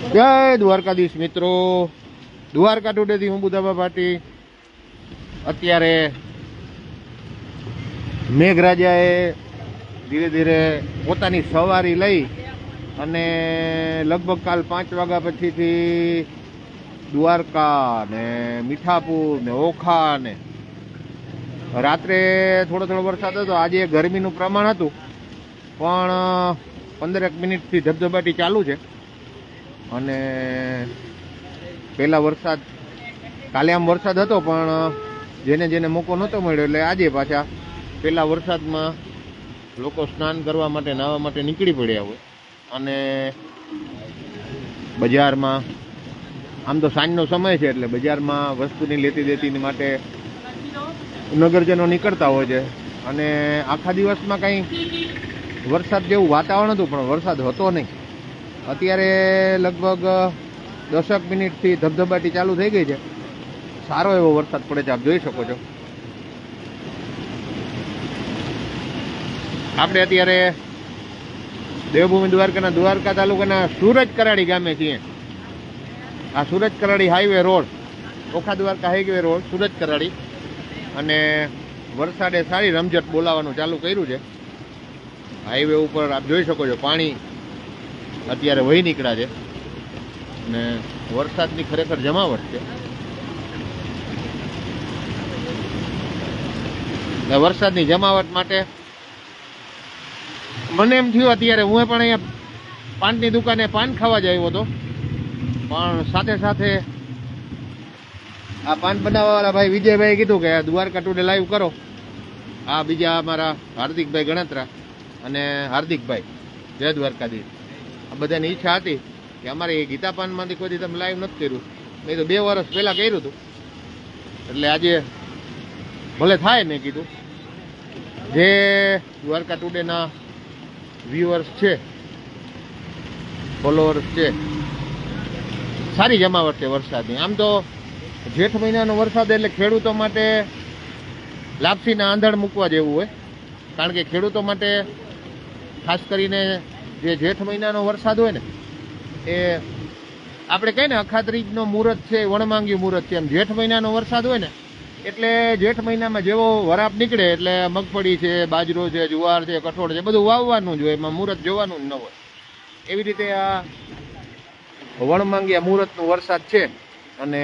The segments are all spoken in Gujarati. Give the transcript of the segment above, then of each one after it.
જય દ્વારકાધીશ મિત્રો. દ્વારકા ટુડેથી હું બુધાબા પાટી અત્યારે મેઘરાજાએ ધીરે ધીરે પોતાની સવારી લઈ અને લગભગ કાલ પાંચ વાગ્યા પછીથી દ્વારકા ને મીઠાપુર ને ઓખા ને રાત્રે થોડો થોડો વરસાદ હતો. આજે ગરમીનું પ્રમાણ હતું. પણ પંદરેક મિનિટથી ધબધબાટી ચાલુ છે. અને પહેલાં વરસાદ, કાલે આમ વરસાદ હતો, પણ જેને જેને મોકો નહોતો મળ્યો એટલે આજે પાછા પહેલાં વરસાદમાં લોકો સ્નાન કરવા માટે, નાહવા માટે નીકળી પડ્યા હોય. અને બજારમાં, આમ તો સાંજનો સમય છે એટલે બજારમાં વસ્તુની લેતી દેતી માટે નગરજનો નીકળતા હોય છે. અને આખા દિવસમાં કંઈ વરસાદ જેવું વાતાવરણ હતું, પણ વરસાદ હતો નહીં. અત્યારે લગભગ દસેક મિનિટથી ધબધબાટી ચાલુ થઈ ગઈ છે. સારો એવો વરસાદ પડે છે, આપ જોઈ શકો છો. આપણે અત્યારે દેવભૂમિ દ્વારકાના દ્વારકા તાલુકાના સુરજ કરાડી ગામે છીએ. આ Suraj Karadi highway road Okha Dwarka highway road Suraj Karadi. અને વરસાદે સારી રમઝટ બોલાવવાનું ચાલુ કર્યું છે. હાઈવે ઉપર આપ જોઈ શકો છો, પાણી અત્યારે વહી નીકળ્યા છે. ને વરસાદની ખરેખર જમાવટ છે. વરસાદની જમાવટ માટે મને એમ થયું અત્યારે હું પણ અહીંયા પાનની દુકાને પાન ખાવા જ આવ્યો હતો. પણ સાથે સાથે આ પાન બનાવવાવાળા ભાઈ વિજયભાઈ કીધું કે દ્વારકા ટુડે લાઈવ કરો. આ બીજા અમારા હાર્દિકભાઈ ગણતરા અને હાર્દિકભાઈ, જય દ્વારકાધીશ. બધાની ઈચ્છા હતી કે અમારે એ ગીતાપાનમાંથી કોઈ દી તમે લાઈવ નથી કર્યું. મેં તો બે વર્ષ પહેલાં કર્યું હતું. એટલે આજે ભલે થાય મેં કીધું. જે દ્વારકા ટુડેના વ્યુઅર્સ છે ફોલોઅર્સ છે, સારી જમાવટ છે વરસાદની. આમ તો જેઠ મહિનાનો વરસાદ એટલે ખેડૂતો માટે લાપસીના આંધણ મૂકવા જેવું હોય. કારણ કે ખેડૂતો માટે ખાસ કરીને જે જેઠ મહિનાનો વરસાદ હોય ને, એ આપણે કહીએ ને અખાત્રીજનો મુહૂર્ત છે, વણમાંગ્યું મુહૂર્ત છે. એમ જેઠ મહિનાનો વરસાદ હોય ને, એટલે જેઠ મહિનામાં જેવો વરાપ નીકળે, એટલે મગફળી છે, બાજરો છે, જુવાર છે, કઠોળ છે, બધું વાવવાનું જ હોય, એમાં મુહૂર્ત જોવાનું જ ન હોય. એવી રીતે આ વણમાંગ્યા મુહૂર્તનો વરસાદ છે, અને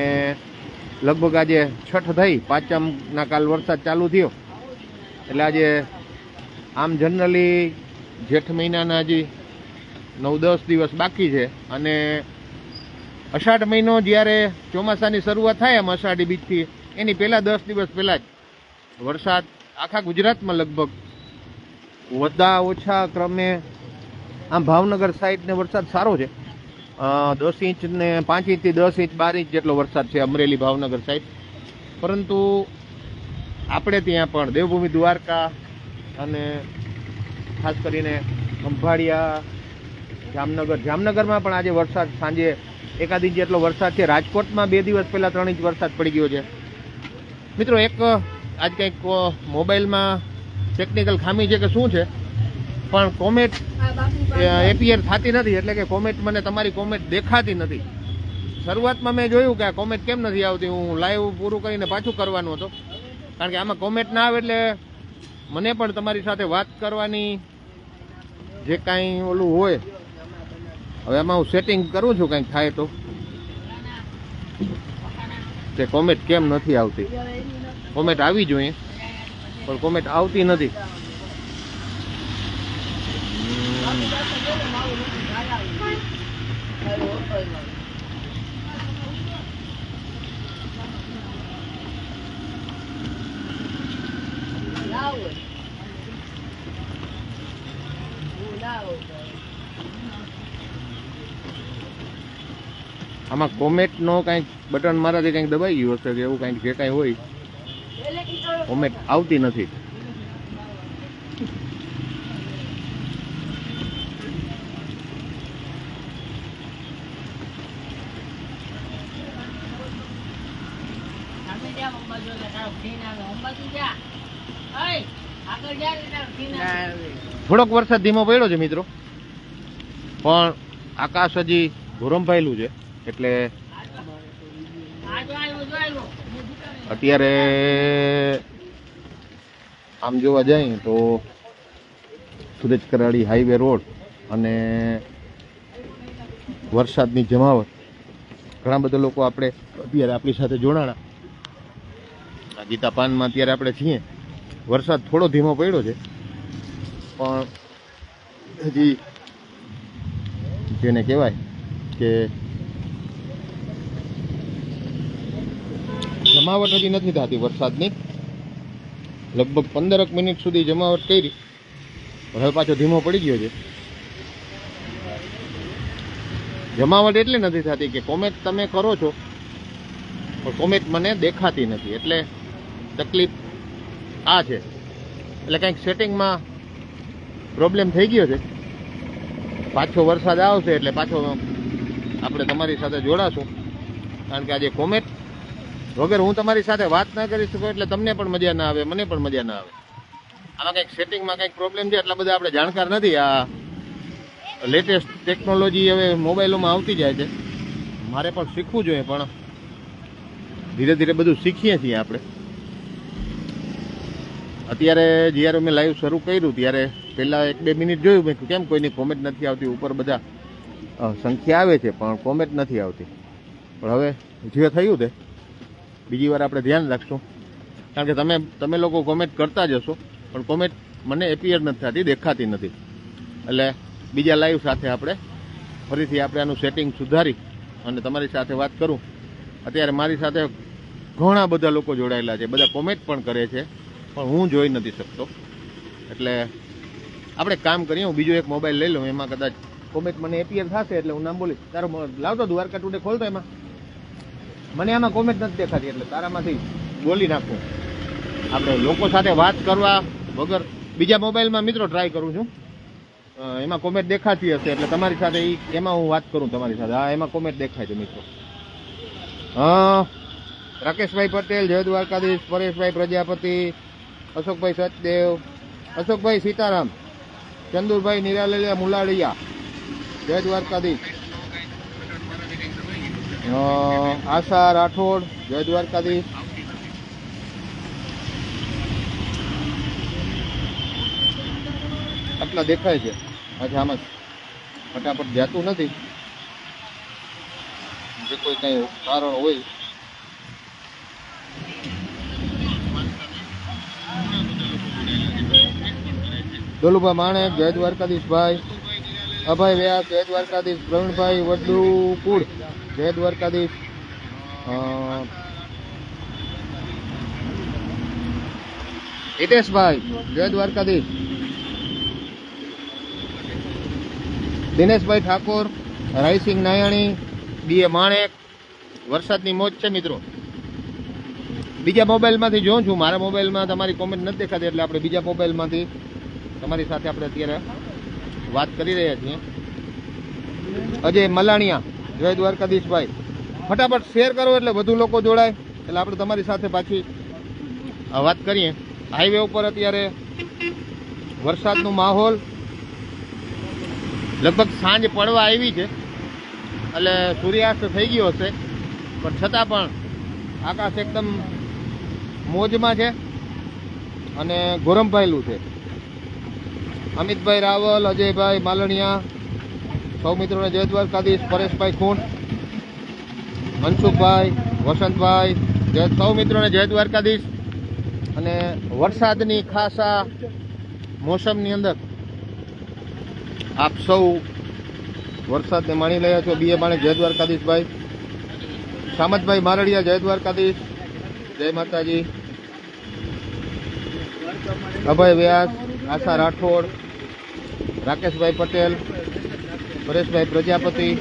લગભગ આજે છઠ થઈ, પાંચમના કાલ વરસાદ ચાલુ થયો. એટલે આજે આમ જનરલી જેઠ મહિનાના હજી નવ દસ દિવસ બાકી છે. અને અષાઢ મહિનો જ્યારે ચોમાસાની શરૂઆત થાય એમ અષાઢી બીજથી, એની પહેલાં દસ દિવસ પહેલાં જ વરસાદ આખા ગુજરાતમાં લગભગ વધા ઓછા ક્રમે આમ ભાવનગર સાઈડને વરસાદ સારો છે. દસ ઇંચ ને પાંચ ઇંચથી દસ ઇંચ બાર ઇંચ જેટલો વરસાદ છે અમરેલી ભાવનગર સાઈડ પરંતુ આપણે ત્યાં પણ દેવભૂમિ દ્વારકા અને ખાસ કરીને ખંભાળિયા જામનગર. જામનગરમાં પણ આજે વરસાદ સાંજે એકાદ ઇંચ જેટલો વરસાદ છે રાજકોટમાં બે દિવસ પહેલાં ત્રણ ઇંચ વરસાદ પડી ગયો છે. મિત્રો એક આજ કંઈક મોબાઈલમાં ટેકનિકલ ખામી છે કે શું છે? પણ કોમેટ એપીઆર થતી નથી એટલે કે કોમેટ મને તમારી કોમેટ દેખાતી નથી. શરૂઆતમાં મેં જોયું કે આ કોમેટ કેમ નથી આવતી? હું લાઈવ પૂરું કરીને પાછું કરવાનું હતો. કારણ કે આમાં કોમેટ ના આવે એટલે મને પણ તમારી સાથે વાત કરવાની જે કાંઈ ઓલું હોય હવે એમાં હું સેટિંગ કરું છું કંઈક થાય તો. તે કોમેટ કેમ નથી આવતી? કોમેટ આવી જોઈએ, પણ કોમેટ આવતી નથી. આમાં કોમેટનો કાંઈક બટન મારાથી કંઈક દબાઈ ગયું હશે કે એવું કાંઈક જે કાંઈ હોય. કોમેટ આવતી નથી. થોડોક વરસાદ ધીમો પડ્યો છે મિત્રો. પણ આકાશ હજી ગોરમભાઈલું છે. એટલે અત્યારે આમ જોવા જાય તો સુરજ કરાડી હાઈવે રોડ અને વરસાદની જમાવટ. ઘણા બધા લોકો આપણે અત્યારે આપણી સાથે જોડાણા. ગીતા પાનમાં અત્યારે આપણે છીએ. વરસાદ થોડો ધીમો પડ્યો છે. પણ હજી જેને કહેવાય કે જમાવટ હજી નથી થતી વરસાદની. લગભગ પંદરક મિનિટ સુધી જમાવટ કરી. હવે પાછો ધીમો પડી ગયો છે. જમાવટ એટલી નથી થતી કે કોમેન્ટ તમે કરો છો, પણ કોમેન્ટ મને દેખાતી નથી. એટલે તકલીફ આ છે. એટલે કંઈક સેટિંગમાં પ્રોબ્લેમ થઈ ગયો છે. પાછો વરસાદ આવશે એટલે પાછો આપણે તમારી સાથે જોડાશું. કારણ કે આજે કોમેન્ટ વગર હું તમારી સાથે વાત ના કરી શકું એટલે તમને પણ મજા ના આવે, મને પણ મજા ના આવે. આમાં કંઈક સેટિંગમાં કંઈક પ્રોબ્લેમ છે એટલા બધા આપણે જાણકાર નથી. આ લેટેસ્ટ ટેકનોલોજી હવે મોબાઈલોમાં આવતી જાય છે. મારે પણ શીખવું જોઈએ, પણ ધીરે ધીરે બધું શીખીએ છીએ આપણે. અત્યારે જ્યારે મેં લાઈવ શરૂ કર્યું, ત્યારે પહેલાં એક બે મિનિટ જોયું, મેં કેમ કોઈની કોમેન્ટ નથી આવતી? ઉપર બધા સંખ્યા આવે છે, પણ કોમેન્ટ નથી આવતી. પણ હવે જે થયું તે બીજી વાર આપણે ધ્યાન રાખશું. કારણ કે તમે તમે લોકો કોમેન્ટ કરતા જશો પણ કોમેન્ટ મને એપિયર નથી થતી, દેખાતી નથી. એટલે બીજા લાઈવ સાથે આપણે ફરીથી આપણે આનું સેટિંગ સુધારી અને તમારી સાથે વાત કરું. અત્યારે મારી સાથે ઘણા બધા લોકો જોડાયેલા છે, બધા કોમેન્ટ પણ કરે છે, પણ હું જોઈ નથી શકતો. એટલે આપણે કામ કરીએ, હું બીજો એક મોબાઈલ લઈ લઉં, એમાં કદાચ કોમેન્ટ મને એપિયર થશે એટલે હું નામ બોલીશ. તારો લાવતો દ્વારકા ટુડે ખોલતો એમાં. મને આમાં કોમેન્ટ નથી દેખાતી એટલે તારામાંથી બોલી નાખું. આપણે લોકો સાથે વાત કરવા વગર બીજા મોબાઈલમાં મિત્રો ટ્રાય કરું છું. એમાં કોમેન્ટ દેખાતી હશે એટલે તમારી સાથે એમાં હું વાત કરું તમારી સાથે. હા, એમાં કોમેન્ટ દેખાય છે મિત્રો. રાકેશભાઈ પટેલ, જય દ્વારકાધીશ, પરેશભાઈ પ્રજાપતિ, અશોકભાઈ સચદેવ, અશોકભાઈ સીતારામ ચંદુરભાઈ નિરાલેલિયા મુલાડિયા જય દ્વારકાધીશ. આશા રાઠોડ, જય દ્વારકાધીશ. આટલા દેખાય છે. અચ્છા આમાં ફટાફટ જાતું નથી. જે કોઈ કઈ કારણ હોય. દોલુભાઈ માણેક જય દ્વારકાધીશભાઈ અભય વ્યાસ જય દ્વારકાધીશ, પ્રવીણભાઈ વડલુ કુળ જય દ્વારકાધીશ. હિતેશભાઈ, જય દ્વારકાધીશ. દિનેશભાઈ ઠાકોર રાયસિંહ નાયાણી, બી એ માણેક, વરસાદની મોજ છે મિત્રો. બીજા મોબાઈલમાંથી જોઉં છું. મારા મોબાઈલમાં તમારી કોમેન્ટ નથી દેખાતી એટલે આપણે બીજા મોબાઈલમાંથી તમારી સાથે આપણે અત્યારે વાત કરી રહ્યા છીએ. અજય મલાણિયા, જય દ્વારકાધીશભાઈ. ફટાફટ શેર કરો એટલે વધુ લોકો જોડાય. એટલે આપણે તમારી સાથે પાછી વાત કરીએ. હાઈવે ઉપર અત્યારે વરસાદનો માહોલ લગભગ સાંજ પડવા આવી છે. એટલે સૂર્યાસ્ત થઈ ગયો હશે. પણ છતાં પણ આકાશ એકદમ મોજમાં છે અને ગોરમભાઈલું છે. અમિતભાઈ રાવલ, અજયભાઈ માલણિયા, સૌ મિત્રોને જય દ્વારકાધીશ, પરેશભાઈ ખૂંટ મનસુખભાઈ, વસંતભાઈ, જય સૌ મિત્રોને જય દ્વારકાધીશ. અને વરસાદની ખાસ મોસમની અંદર આપ સૌ વરસાદને માણી રહ્યા છો. બીએ માણે જય દ્વારકાધીશભાઈ સામતભાઈ મારડિયા જય દ્વારકાધીશ. જય માતાજી. અભય વ્યાસ, આશા રાઠોડ રાકેશભાઈ પટેલ, પરેશભાઈ પ્રજાપતિ,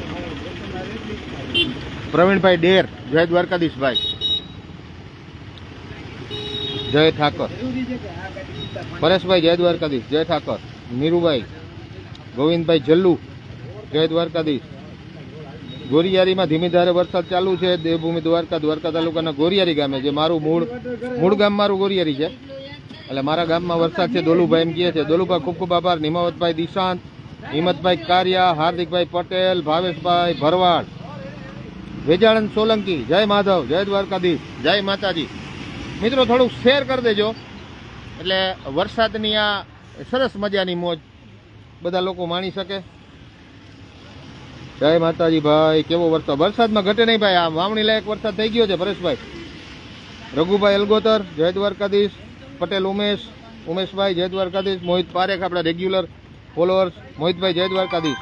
પ્રવીણભાઈ ડેર, જય દ્વારકાધીશભાઈ. જય ઠાકર. પરેશભાઈ, જય દ્વારકાધીશ, જય ઠાકર. નીરુભાઈ, ગોવિંદભાઈ જલ્લુ, જય દ્વારકાધીશ. ગોરિયારીમાં ધીમી ધારે વરસાદ ચાલુ છે. દેવભૂમિ દ્વારકા દ્વારકા તાલુકાના ગોરિયારી ગામે જે મારું મૂળ મૂળ ગામ મારું ગોરિયારી છે. એટલે મારા ગામમાં વરસાદ છે દોલુભાઈ એમ કહે છે. દોલુભાઈ ખૂબ ખૂબ આભાર. નિમાવતભાઈ દિશાંત, હિંમતભાઈ કારિયા, હાર્દિકભાઈ પટેલ, ભાવેશભાઈ ભરવાડ. વેજાણંદ સોલંકી, જય માધવ, જય દ્વારકાધીશ, જય માતાજી. મિત્રો, થોડુંક શેર કરી દેજો. એટલે વરસાદની આ સરસ મજાની મોજ બધા લોકો માણી શકે. જય માતાજી ભાઈ, કેવો વરસાદ? વરસાદમાં ઘટે નહીં ભાઈ. આ વાવણી લાયક વરસાદ થઈ ગયો છે, પરેશભાઈ. રઘુભાઈ અલગોતર, જય દ્વારકાધીશ. પટેલ, ઉમેશ, ઉમેશભાઈ જય દ્વારકાધીશ મોહિત પારેખ, આપણા રેગ્યુલર ફોલોઅર્સ મોહિતભાઈ જય દ્વારકાધીશ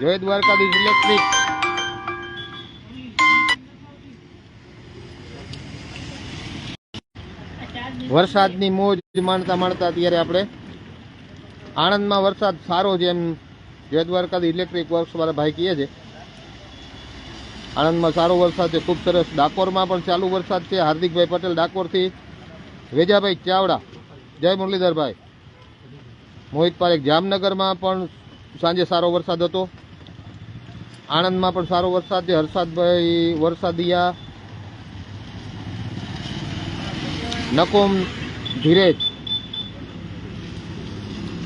જય દ્વારકાધીશ ઇલેક્ટ્રિક વરસાદની મોજ માણતા માણતા અત્યારે આપણે આણંદમાં વરસાદ સારો છે એમ જય દ્વારકાથી ઇલેક્ટ્રિક વર્ક્સ વાળા ભાઈ કહે છે. આણંદમાં સારો વરસાદ છે, ખૂબ સરસ. ડાકોરમાં પણ ચાલુ વરસાદ છે. હાર્દિકભાઈ પટેલ ડાકોરથી વેજાભાઈ ચાવડા. જય મુરલીધરભાઈ. મોહિત પારેખ જામનગરમાં પણ સાંજે સારો વરસાદ હતો. આણંદમાં પણ સારો વરસાદ છે. હર્ષાદભાઈ વરસાદિયા. નકોમ ધીરેજ.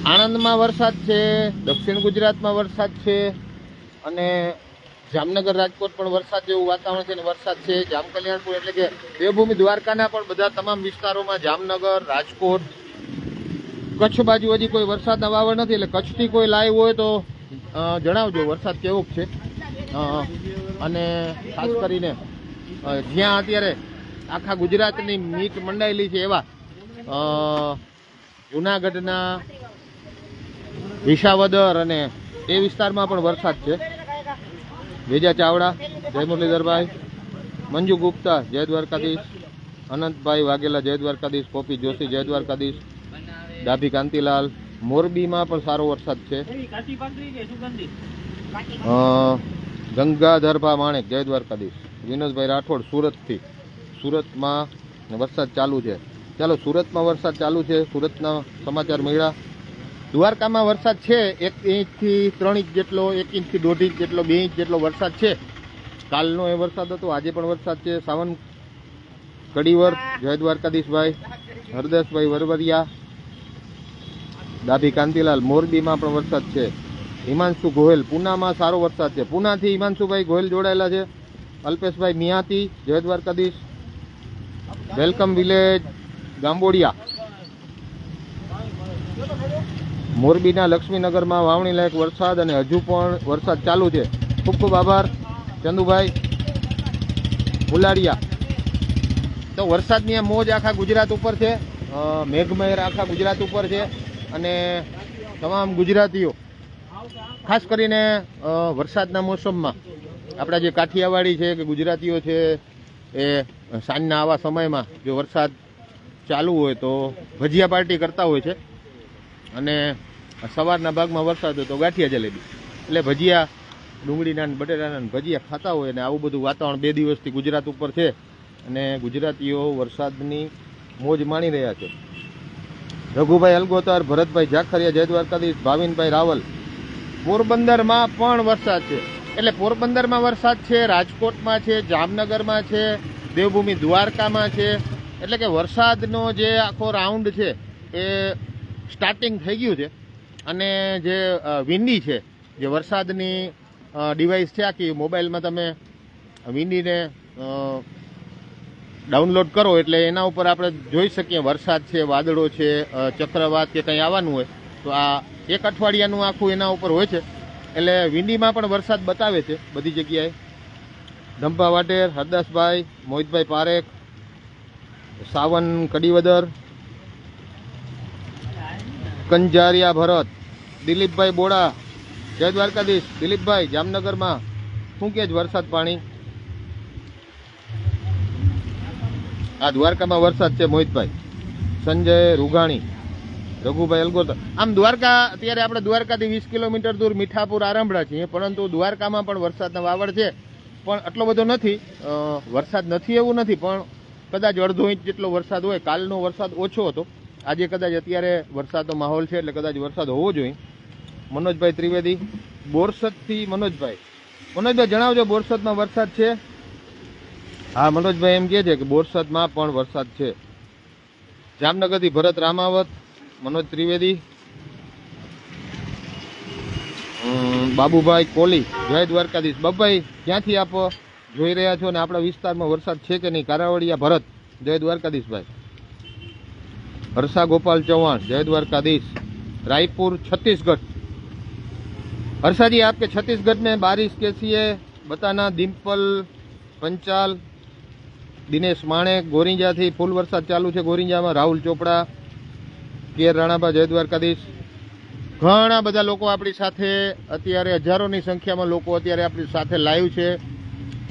આણંદમાં વરસાદ છે. દક્ષિણ ગુજરાતમાં વરસાદ છે. અને જામનગર રાજકોટ પણ વરસાદ જેવું વાતાવરણ છે વરસાદ છે. જામ કલ્યાણપુર એટલે કે દેવભૂમિ દ્વારકાના પણ બધા તમામ વિસ્તારોમાં જામનગર, રાજકોટ, કચ્છ બાજુ હજી કોઈ વરસાદના વાવર નથી એટલે કચ્છથી કોઈ લાઈવ હોય તો જણાવજો વરસાદ કેવો છે. અને ખાસ કરીને જ્યાં અત્યારે આખા ગુજરાતની મીટ મંડાયેલી છે એવા જુનાગઢના વિસાવદર અને એ વિસ્તારમાં પણ વરસાદ છે. વેજા ચાવડા, જય મુરલીધરભાઈ, મંજુ ગુપ્તા, જય દ્વારકાધીશ, અનંતભાઈ વાઘેલા, જય દ્વારકાધીશ કોપી જોશી, જય દ્વારકાધીશ, ડાભી કાંતિલાલ, મોરબીમાં પણ સારો વરસાદ છે. ગંગાધરભા માણેક, જય દ્વારકાધીશ, વિનોદભાઈ રાઠોડ સુરતથી, સુરતમાં વરસાદ ચાલુ છે. ચાલો, સુરતમાં વરસાદ ચાલુ છે, સુરતના સમાચાર મળ્યા. દ્વારકામાં વરસાદ છે. એક ઇંચથી ત્રણ ઇંચ જેટલો, એક ઇંચથી દોઢ ઇંચ જેટલો, બે ઇંચ જેટલો વરસાદ છે. કાલનો એ વરસાદ હતો, આજે પણ વરસાદ છે. સાવન કડીવર, જય દ્વારકાધીશભાઈ હરદેશભાઈ વરવરિયા ડાભી કાંતિલાલ મોરબીમાં પણ વરસાદ છે. હિમાંશુ ગોહેલ, પૂનામાં સારો વરસાદ છે. પૂનાથી હિમાંશુભાઈ ગોહેલ જોડાયેલા છે. અલ્પેશભાઈ મિયાતી, જય દ્વારકાધીશ. Welcome village, ગાંબોડિયા. મોરબીના લક્ષ્મીનગરમાં વાવણી લાયક વરસાદ અને હજુ પણ વરસાદ ચાલુ છે. ખૂબ ખૂબ આભાર, ચંદુભાઈ ઉલાડિયા. તો વરસાદની મોજ આખા ગુજરાત ઉપર છે મેઘમહેર આખા ગુજરાત ઉપર છે અને તમામ ગુજરાતીઓ, ખાસ કરીને વરસાદના મોસમમાં. આપણા જે કાઠિયાવાડી છે કે ગુજરાતીઓ છે એ સાંજના આવા સમયમાં જો વરસાદ ચાલુ હોય તો ભજીયા પાર્ટી કરતા હોય છે. અને સવારના ભાગમાં વરસાદ હોય તો ગાંઠિયા જલેબી. એટલે ભજીયા, ડુંગળીના બટેટાના ભજીયા ખાતા હોય અને આવું બધું વાતાવરણ બે દિવસથી ગુજરાત ઉપર છે. અને ગુજરાતીઓ વરસાદની મોજ માણી રહ્યા છે. રઘુભાઈ અલગોતર, ભરતભાઈ જાખરિયા, જય દ્વારકાધીશ, ભાવિનભાઈ રાવલ. પોરબંદરમાં પણ વરસાદ છે. એટલે પોરબંદરમાં વરસાદ છે, રાજકોટમાં છે, જામનગરમાં છે, દેવભૂમિ દ્વારકામાં છે. એટલે કે વરસાદનો જે આખો રાઉન્ડ છે, એ સ્ટાર્ટિંગ થઈ ગયું છે. અને જે વિંડી છે, જે વરસાદની ડિવાઇસ છે આખી, મોબાઈલમાં તમે વિંડીને ડાઉનલોડ કરો એટલે એના ઉપર આપણે જોઈ શકીએ વરસાદ છે, વાદળો છે ચક્રવાત કે કંઈ આવવાનું હોય, તો આ એક અઠવાડિયાનું આખું એના ઉપર હોય છે. એટલે વિંડીમાં પણ વરસાદ બતાવે છે બધી જગ્યાએ. ધંભા વાટેર હરદાસભાઈ, મોહિતભાઈ પારેખ, સાવન, કડીવદર કંજારિયા ભરત, દિલીપભાઈ બોડા, જય દ્વારકાધીશ, દિલીપભાઈ, જામનગરમાં શું કે વરસાદ પાણી? આ દ્વારકામાં વરસાદ છે મોહિતભાઈ. સંજય રૂઘાણી, રઘુભાઈ અલગોતર આમ દ્વારકા, અત્યારે આપણે દ્વારકાથી વીસ કિલોમીટર દૂર મીઠાપુર આરંભડા છીએ, પરંતુ દ્વારકામાં પણ વરસાદના વાવડ છે. પણ આટલો બધો નથી. વરસાદ નથી એવું નથી, પણ કદાચ અડધો ઇંચ જેટલો વરસાદ હોય, કાલનો વરસાદ ઓછો હતો. આજે કદાચ અત્યારે વરસાદનો માહોલ છે એટલે કદાચ વરસાદ હોવો જોઈએ. મનોજભાઈ ત્રિવેદી, બોરસદથી મનોજભાઈ. મનોજભાઈ, જણાવજો બોરસદમાં વરસાદ છે? હા, મનોજભાઈ એમ કહે છે કે બોરસદમાં પણ વરસાદ છે. જામનગરથી ભરત રામાવત, મનોજ ત્રિવેદી. બાબુભાઈ કોલી, જય દ્વારકાધીશ. બાબુભાઈ, ક્યાંથી આપ જોઈ રહ્યા છો અને આપણા વિસ્તારમાં વરસાદ છે કે નહીં? કારાવડિયા ભરત, જય દ્વારકાધીશભાઈ. હર્ષા ગોપાલ ચૌહાણ જય દ્વારકાધીશ रायपुर छत्तीसगढ़ हर्षा जी आपके छत्तीसगढ़ में बारिश कैसी है बताना डिम्पल पंचाल દિનેશ માણેક ગોરિંજાથી ફૂલ વરસાદ ચાલુ છે ગોરિંજામાં રાહુલ ચોપડા કેર રાણાબા જય દ્વારકાધીશ ઘણા બધા લોકો આપણી સાથે અત્યારે હજારોની સંખ્યામાં લોકો અત્યારે આપણી સાથે લાઈવ છે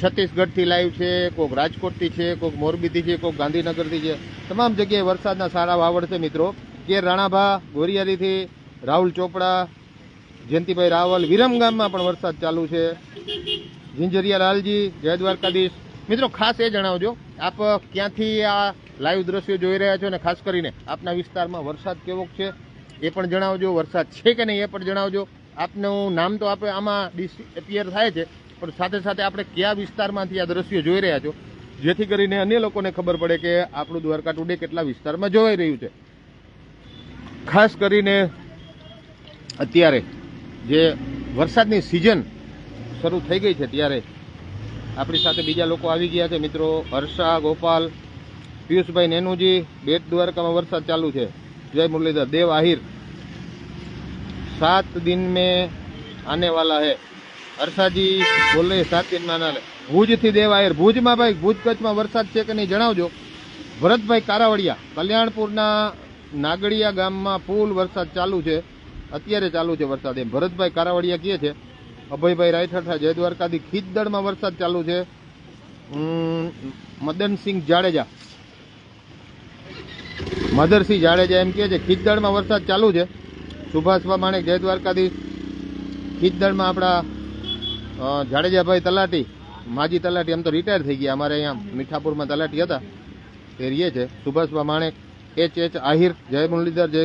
છત્તીસગઢથી લાઈવ છે કોઈક રાજકોટથી છે કોઈક મોરબીથી છે કોઈક ગાંધીનગરથી છે. તમામ જગ્યાએ વરસાદના સારા વાવડ છે મિત્રો. કે રાણાભા, ગોરિયારીથી રાહુલ ચોપડા, જયંતિભાઈ રાવલ વિરમગામમાં પણ વરસાદ ચાલુ છે. ઝિંઝરિયા લાલજી, જય દ્વારકાધીશ. મિત્રો, ખાસ એ જણાવજો, આપ ક્યાંથી આ લાઈવ દ્રશ્યો જોઈ રહ્યા છો અને ખાસ કરીને આપના વિસ્તારમાં વરસાદ કેવો છે, એ પણ જણાવજો. વરસાદ છે કે નહીં એ પણ જણાવજો. આપનું નામ તો આપણે આમાં ડિસ એપિયર થાય છે. પણ સાથે સાથે આપણે કયા વિસ્તારમાંથી આ દ્રશ્યો જોઈ રહ્યા છો, જેથી કરીને અન્ય લોકોને ખબર પડે કે આપણું દ્વારકા ટુડે કેટલા વિસ્તારમાં જોવાઈ રહ્યું છે. ખાસ કરીને અત્યારે જે વરસાદની સિઝન શરૂ થઈ ગઈ છે ત્યારે આપણી સાથે બીજા લોકો આવી ગયા છે. મિત્રો હર્ષા, ગોપાલ, પિયુષભાઈ નેનુજી, બેટ દ્વારકામાં વરસાદ ચાલુ છે. જય મુરલીધર, દેવ આહિર. સાત દિન મેં આને વાલા હૈ. હર્ષાજી બોલે સાચી સાત દિનમાં આને ભુજથી દેવાયર. ભુજમાં ભાઈ, ભુજ કચ્છમાં વરસાદ છે કે નહીં જણાવજો. ભરતભાઈ કારાવડિયા, કલ્યાણપુરના નાગડિયા ગામમાં ફૂલ વરસાદ ચાલુ છે. અત્યારે ચાલુ છે વરસાદ એમ. ભરતભાઈ કારાવડિયા કહે છે, અભયભાઈ રાયઠાઠા, જય દ્વારકાથી ખીજદળમાં વરસાદ ચાલુ છે. મદનસિંહ જાડેજા. મધરસિંહ જાડેજા એમ કહે છે ખીજદળમાં વરસાદ ચાલુ છે. સુભાષભા માણેક જય દ્વારકાથી ખીજદળમાં આપણા જાડેજાભાઈ તલાટી, માજી તલાટી એમ તો રિટાયર થઈ ગયા. અમારે અહીંયા મીઠાપુરમાં તલાટી હતા. તે રીએ છે. સુભાષભા માણેક, એચ એચ આહિર, જય મુરલીધર જય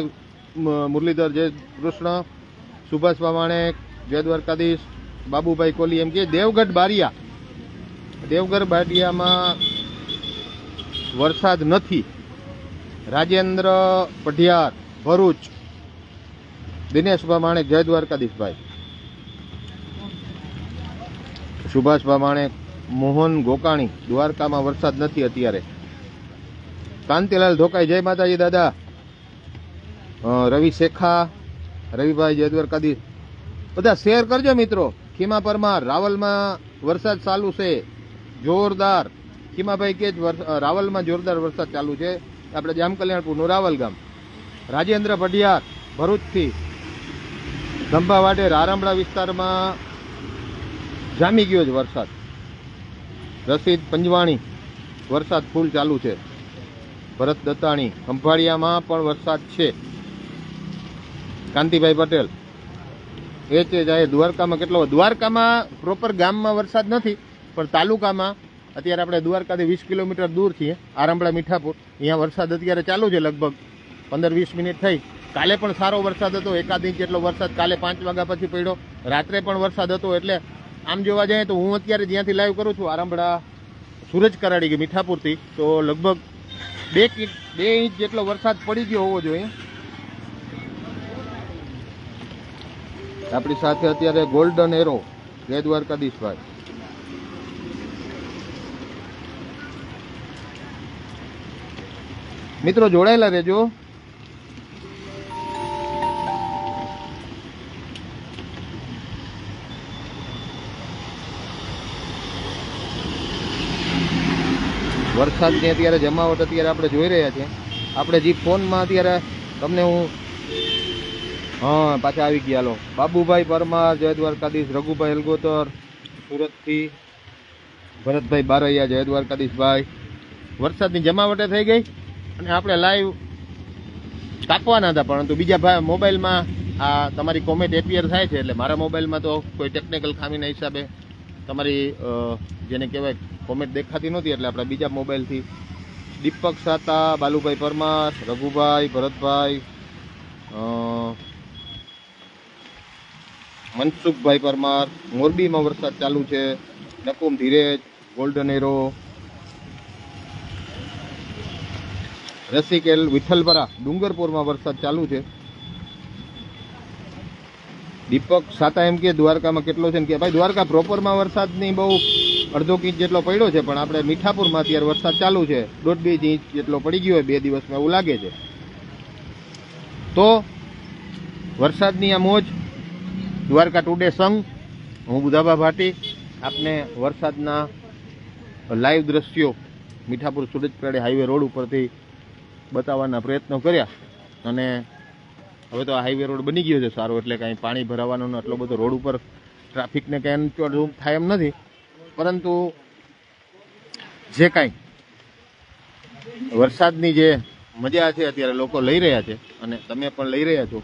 મુરલીધર, જય કૃષ્ણ સુભાષભા માણેક, જય દ્વારકાધીશ, બાબુભાઈ કોલી એમ કે દેવગઢ બારિયા. દેવગઢ બારિયામાં વરસાદ નથી. રાજેન્દ્ર પઢિયાર, ભરૂચ દિનેશભા માણેક, જય દ્વારકાધીશભાઈ. સુભાષભા ભામાણે મોહન ગોકાણી, દ્વારકામાં વરસાદ નથી અત્યારે. કાંતિલાલ ધોકાઈ, જય માતાજી દાદા. રવિ શેખા, રવિભાઈ જય કાદી બધા શેર કરજો મિત્રો. ખીમા પરમાર રાવલમાં વરસાદ ચાલુ છે. જોરદાર. ખીમાભાઈ કે જ રાવલમાં જોરદાર વરસાદ ચાલુ છે. આપણે જામ કલ્યાણપુરનું રાવલ ગામ. રાજેન્દ્ર ભડિયાર ભરૂચથી. ધંભાવાડે રારમડા વિસ્તારમાં જામી ગયો છે વરસાદ. રસીદ પંજવાણી, વરસાદ ફૂલ ચાલુ છે. ભરત દત્તાણી, ખંભાળિયામાં પણ વરસાદ છે. કાંતિભાઈ પટેલ એ છે જાહેર દ્વારકામાં કેટલો, દ્વારકામાં પ્રોપર ગામમાં વરસાદ નથી, પણ તાલુકામાં, અત્યારે આપણે દ્વારકાથી વીસ કિલોમીટર દૂર છીએ, આરંભળા મીઠાપુર, અહીંયા વરસાદ અત્યારે ચાલુ છે લગભગ પંદર વીસ મિનિટ થઈ. કાલે પણ સારો વરસાદ હતો, એકાદ ઇંચ જેટલો વરસાદ કાલે પાંચ વાગ્યા પછી પડ્યો. રાત્રે પણ વરસાદ હતો એટલે આમ જોવા જઈએ તો હું અત્યારે જ્યાંથી લાઈવ કરું છું આરંભડા સૂરજ કરાડી ગઈ, મીઠાપુરથી. તો લગભગ બે કિંચ બે ઇંચ જેટલો વરસાદ પડી ગયો હોવો જોઈએ. આપણી સાથે અત્યારે ગોલ્ડન એરો જય દ્વારકાધીશભાઈ મિત્રો જોડાયેલા રહેજો. વરસાદની અત્યારે જમાવટ અત્યારે આપણે જોઈ રહ્યા છીએ. આપણે જે ફોનમાં અત્યારે તમને હું હા, પાછા આવી ગયા લો બાબુભાઈ પરમાર, જય દ્વારકાધીશ, રઘુભાઈ હલગોતર, સુરતથી ભરતભાઈ બારૈયા, જય દ્વારકાધીશભાઈ. વરસાદની જમાવટે થઈ ગઈ અને આપણે લાઈવ કાપવાના હતા, પરંતુ બીજા ભાઈ મોબાઈલમાં આ તમારી કોમેન્ટ એપિયર થાય છે, એટલે મારા મોબાઈલમાં તો કોઈ ટેકનિકલ ખામીના હિસાબે તમારી જેને કહેવાય કોમેન્ટ દેખાતી નહોતી એટલે આપણા બીજા મોબાઈલથી દીપક સાતા, બાલુભાઈ પરમાર, રઘુભાઈ, ભરતભાઈ મનસુખભાઈ પરમાર, મોરબીમાં વરસાદ ચાલુ છે, નકુમ ધીરેજ, ગોલ્ડન એરો, રસિકેલ વિઠ્ઠલપરા, ડુંગરપુરમાં વરસાદ ચાલુ છે. દીપક સાતા એમ કે દ્વારકામાં કેટલો છે ને કે ભાઈ દ્વારકા પ્રોપરમાં વરસાદની બહુ અડધો ઇંચ જેટલો પડ્યો છે, પણ આપણે મીઠાપુરમાં અત્યારે વરસાદ ચાલુ છે. દોઢ બે ઇંચ જેટલો પડી ગયો હોય બે દિવસમાં એવું લાગે છે. તો વરસાદની આ મોજ, દ્વારકા ટુડે સંઘ, હું બુધાબા ભાટી, આપને વરસાદના લાઈવ દ્રશ્યો મીઠાપુર સુરજપરાડી હાઈવે રોડ ઉપરથી બતાવવાના પ્રયત્નો કર્યા અને હવે તો હાઈવે રોડ બની ગયો છે સારો, એટલે કાંઈ પાણી ભરાવાનો આટલો બધો રોડ ઉપર ટ્રાફિકને કાંઈ થાય એમ નથી. પરંતુ જે કાંઈ વરસાદની જે મજા છે અત્યારે લોકો લઈ રહ્યા છે અને તમે પણ લઈ રહ્યા છો.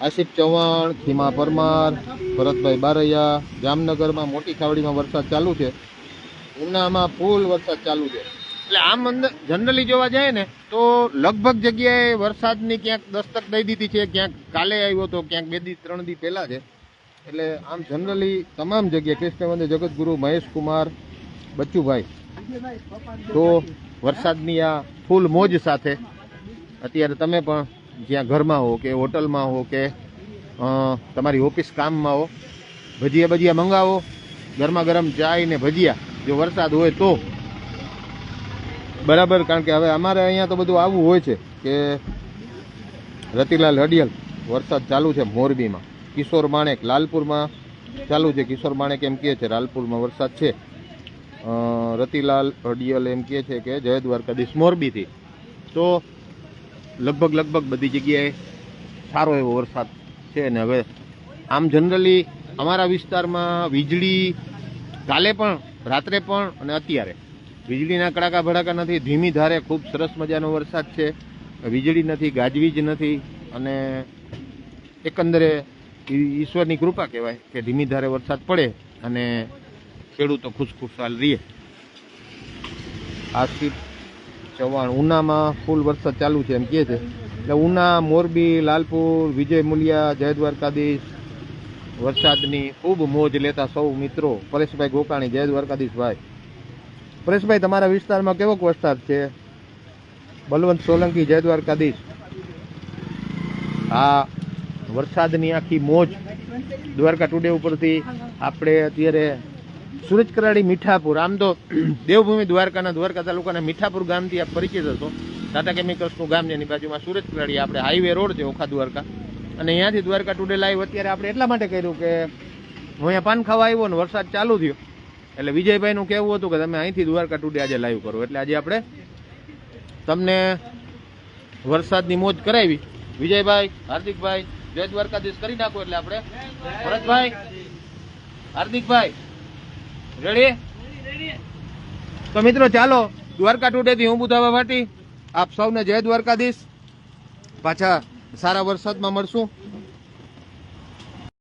આસિફ ચૌહાણ, ખીમા પરમાર, ભરતભાઈ બારૈયા, જામનગરમાં મોટી ખાવડીમાં વરસાદ ચાલુ છે. ઉનામાં ફૂલ વરસાદ ચાલુ છે. એટલે આમ અંદર જનરલી જોવા જાય ને, તો લગભગ જગ્યાએ વરસાદની ક્યાંક દસ્તક દઈ દીધી છે, ક્યાંક કાલે આવ્યો તો, ક્યાંક બે દી, ત્રણ દી પહેલાં છે. એટલે આમ જનરલી તમામ જગ્યાએ કૃષ્ણ મંદિર, જગતગુરુ મહેશ કુમાર બચ્ચુભાઈ. તો વરસાદની આ ફૂલ મોજ સાથે અત્યારે તમે પણ જ્યાં ઘરમાં હો કે હોટલમાં હો કે તમારી ઓફિસ કામમાં હો ભજીયા ભજીયા મંગાવો, ગરમા ગરમ ચાય ને ભજીયા. જો વરસાદ હોય તો બરાબર, કારણ કે હવે અમારે અહીંયા તો બધું આવું હોય છે કે રતિલાલ હડિયલ, વરસાદ ચાલુ છે મોરબીમાં. કિશોર માણેક, લાલપુરમાં ચાલુ છે. કિશોર માણેક એમ કહે છે, લાલપુરમાં વરસાદ છે. રતિલાલ હડિયલ એમ કહે છે કે જય દ્વારકાધીશ મોરબીથી. તો લગભગ લગભગ બધી જગ્યાએ સારો એવો વરસાદ છે અને હવે આમ જનરલી અમારા વિસ્તારમાં વીજળી કાલે પણ, રાત્રે પણ અને અત્યારે. વીજળીના કડાકા ભડાકા નથી, ધીમી ધારે ખૂબ સરસ મજાનો વરસાદ છે. વીજળી નથી, ગાજવીજ નથી અને એકંદરે ઈશ્વરની કૃપા કહેવાય કે ધીમી ધારે વરસાદ પડે અને ખેડૂતો ખુશખુશાલ રહીએ. આશિફ ચૌહાણ, ઉનામાં ફૂલ વરસાદ ચાલુ છે એમ કહે છે. એટલે ઉના, મોરબી, લાલપુર, વિજય મુલિયા જય દ્વારકાધીશ વરસાદની ખૂબ મોજ લેતા સૌ મિત્રો. પરેશભાઈ ગોકાણી જય દ્વારકાધીશ ભાઈ પરેશભાઈ, તમારા વિસ્તારમાં કેવો વરસાદ છે? બલવંત સોલંકી, જય દ્વારકાધીશ. આ વરસાદની આખી મોજ દ્વારકા ટુડે ઉપરથી આપણે અત્યારે સુરજ કરાડી મીઠાપુર, આમ તો દેવભૂમિ દ્વારકાના દ્વારકા તાલુકાના મીઠાપુર ગામથી આપ પરિચિત હતો ટાટા કેમિકલ્સનું ગામ છે, એની બાજુમાં સુરજ કરાડી આપણે હાઈવે રોડ છે, ઓખા દ્વારકા. અને અહીંયાથી દ્વારકા ટુડે લાઈવ અત્યારે આપણે એટલા માટે કર્યું કે હું અહીંયા પાન ખાવા આવ્યો ને વરસાદ ચાલુ થયો. એટલે વિજયભાઈનું કહેવું હતું કે તમે અહીંથી દ્વારકા ટુડે આજે લાઈવ કરો. એટલે આજે આપણે તમને વરસાદની મોજ કરાવી. વિજયભાઈ, હાર્દિકભાઈ, જય દ્વારકાધીશ કરી નાખો એટલે આપણે ભરતભાઈ, હાર્દિકભાઈ રેડી તો મિત્રો, ચાલો, દ્વારકા ટુડેથી હું બુધાવા ભાટી આપ સૌને જય દ્વારકાધીશ. પાછા સારા વરસાદમાં મળશું.